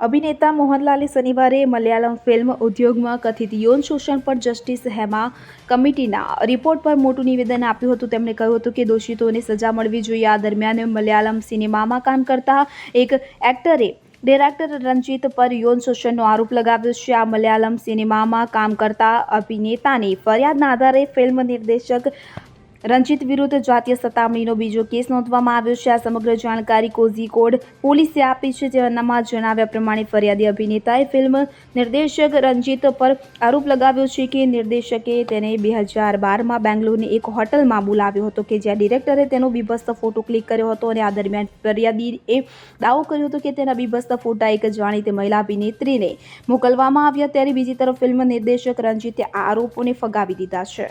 અભિનેતા મોહનલાલે શનિવારે મલયાલમ ફિલ્મ ઉદ્યોગમાં કથિત યૌન શોષણ પર જસ્ટિસ હેમા કમિટીના રિપોર્ટ પર મોટું નિવેદન આપ્યું હતું. તેમણે કહ્યું હતું કે દોષિતોને સજા મળવી જોઈએ. આ દરમિયાન મલયાલમ સિનેમામાં કામ કરતા એક એક્ટરે ડિરેક્ટર રંજીત પર યૌન શોષણનો આરોપ લગાવ્યો છે. આ મલયાલમ સિનેમામાં કામ કરતા અભિનેતાની ફરિયાદના આધારે ફિલ્મ નિર્દેશક રંજીત વિરુદ્ધ જાતીય સતામણીનો બીજો કેસ નોંધવામાં આવ્યો છે. આ સમગ્ર જાણકારી કોઝીકોડ પોલીસે આપી છે. જેનામાં જણાવ્યા પ્રમાણે ફરિયાદી અભિનેતાએ ફિલ્મ નિર્દેશક રંજીત પર આરોપ લગાવ્યો છે કે નિર્દેશકે તેને બે હજાર બારમાં બેંગ્લોરની એક હોટલમાં બોલાવ્યો હતો કે જ્યાં ડિરેક્ટરે તેનો બીભસ્ત ફોટો ક્લિક કર્યો હતો અને આ દરમિયાન ફરિયાદીએ દાવો કર્યો હતો કે તેના બીભસ્ત ફોટા એક જાણીતી મહિલા અભિનેત્રીને મોકલવામાં આવ્યા. ત્યારે બીજી તરફ ફિલ્મ નિર્દેશક રંજીતે આ આરોપોને ફગાવી દીધા છે.